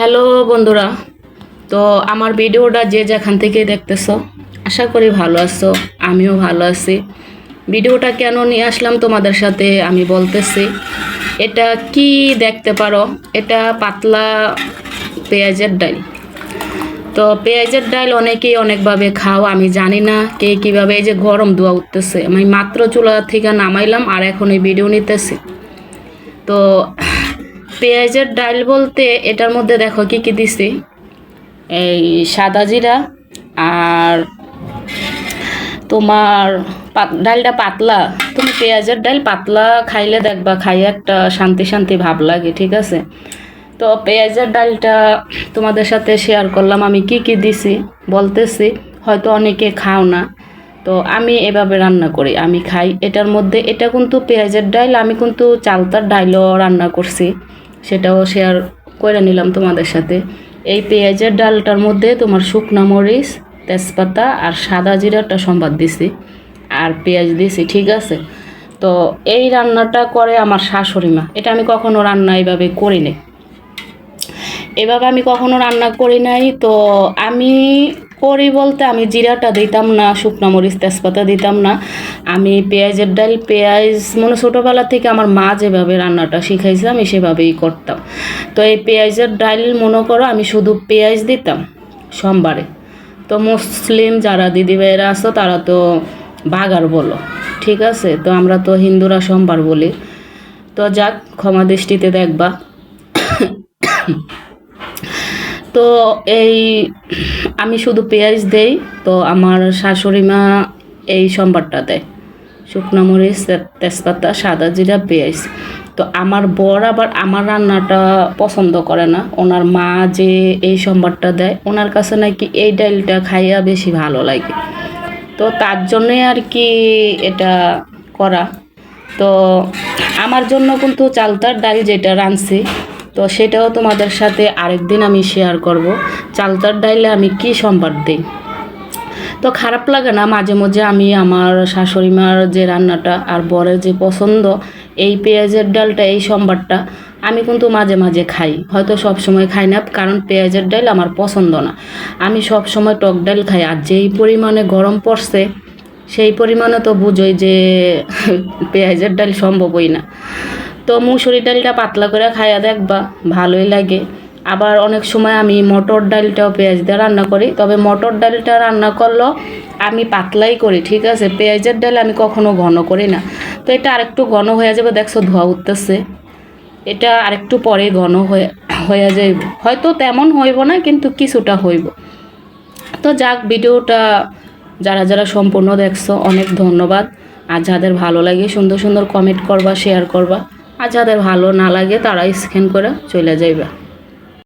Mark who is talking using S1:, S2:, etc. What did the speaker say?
S1: Hello বন্ধুরা, তো আমার ভিডিওটা যে যেখান থেকে দেখতেছো, আশা করি ভালো আছো, আমিও ভালো আছি। ভিডিওটা কেন নিয়ে আসলাম তোমাদের সাথে আমি বলতেছি, এটা কি দেখতে পারো? এটা পাতলা পেঁয়াজের ডাল। তো পেঁয়াজের ডাল অনেকেই অনেকভাবে খাও, আমি জানি না কে কীভাবে এই যে গরম ধোয়া উঠতেছে। আমি মাত্র চুলা থেকে নামাইলাম আর এখন এই ভিডিও নিতেছি। তো পেঁয়াজের ডাল বলতে এটার মধ্যে দেখো কি কি দিছি? এই সাদা জিরা আর তোমার ডালটা পাতলা। তুমি পেঁয়াজের ডাল পাতলা খাইলে দেখবা খাইয়ে একটা শান্তি শান্তি ভাব লাগে, ঠিক আছে? তো পেঁয়াজের ডালটা তোমাদের সাথে শেয়ার করলাম, আমি কি কি দিছি বলতেছি, হয়তো অনেকে খাও না। তো আমি এভাবে রান্না করি, আমি খাই। এটার মধ্যে, এটা কিন্তু পেঁয়াজের ডাল, আমি কিন্তু চালতার ডালও রান্না করছি। সেটাও শেয়ার করে নিলাম তোমাদের সাথে। এই পেঁয়াজের ডালটার মধ্যে তোমার শুকনা মরিচ, তেজপাতা আর সাদা জিরাটা সম্বাদ দিছি আর পেঁয়াজ দিছি, ঠিক আছে? তো এই রান্নাটা করে আমার শাশুড়ি মা। এটা আমি কখনো রান্না এইভাবে করি নাই। এভাবে আমি কখনো রান্না করি নাই। তো আমি করি বলতে আমি জিরাটা দিতাম না, শুকনো মরিচ, তেজপাতা দিতাম না। আমি পেঁয়াজের ডাল, পেঁয়াজ মানে ছোটোবেলা থেকে আমার মা যেভাবে রান্নাটা শিখাইছে, আমি সেভাবেই করতাম। তো এই পেঁয়াজের ডাল মনে করো আমি শুধু পেঁয়াজ দিতাম সোমবারে। তো মুসলিম যারা দিদিভাইয়েরা আছো, তারা তো বাগার বলো, ঠিক আছে? তো আমরা তো হিন্দুরা সোমবার বলি। তো যাক, ক্ষমা দৃষ্টিতে দেখবা। তো এই, আমি শুধু পেঁয়াজ দেই, তো আমার শাশুড়ি মা এই সম্বারটা দেয়। শুকনো মরিচ, তেজপাতা, সাদা জিরা, পেঁয়াজ। তো আমার বর আবার আমার রান্নাটা পছন্দ করে না। ওনার মা যে এই সম্বারটা দেয়, ওনার কাছে নাকি এই ডালটা খাইয়া বেশি ভালো লাগে। তো তার জন্যে আর কি এটা করা। তো আমার জন্য কিন্তু চালতার ডাল যেটা রাঁধছি তো সেটাও তোমাদের সাথে আরেকদিন আমি শেয়ার করব। চালতার ডাইলে আমি কি সম্বাদ দিই? তো খারাপ লাগে না, মাঝে মাঝে আমি আমার শাশুড়ি মার যে রান্নাটা আর বরের যে পছন্দ, এই পেঁয়াজের ডালটা, এই সম্বারটা আমি কিন্তু মাঝে মাঝে খাই। হয়তো সব সময় খাই না, কারণ পেঁয়াজের ডাল আমার পছন্দ না। আমি সব সময় টক ডাল খাই, আর যেই পরিমাণে গরম পড়ছে, সেই পরিমাণে তো বুঝোই যে পেঁয়াজের ডাল সম্ভবই না। তো মুসুরি ডালটা পাতলা করে খাইয়া দেখবা ভালোই লাগে। আবার অনেক সময় আমি মটর ডালটাও পেঁয়াজ দিয়ে রান্না করি। তবে মটর ডালটা রান্না করলেও আমি পাতলাই করি, ঠিক আছে? পেঁয়াজের ডাল আমি কখনো ঘন করি না। তো এটা আরেকটু ঘন হয়ে যাবে, দেখছ ধোয়া উঠতেছে। এটা আরেকটু পরে ঘন হয়ে হয়ে যাইব। হয়তো তেমন হইব না, কিন্তু কিছুটা হইব। তো যাক, ভিডিওটা যারা যারা সম্পূর্ণ দেখছ, অনেক ধন্যবাদ। আর যাদের ভালো লাগে, সুন্দর সুন্দর কমেন্ট করবা শেয়ার করবা। আর যাদের ভালো না লাগে তারা স্ক্যান করে চলে যাইবা।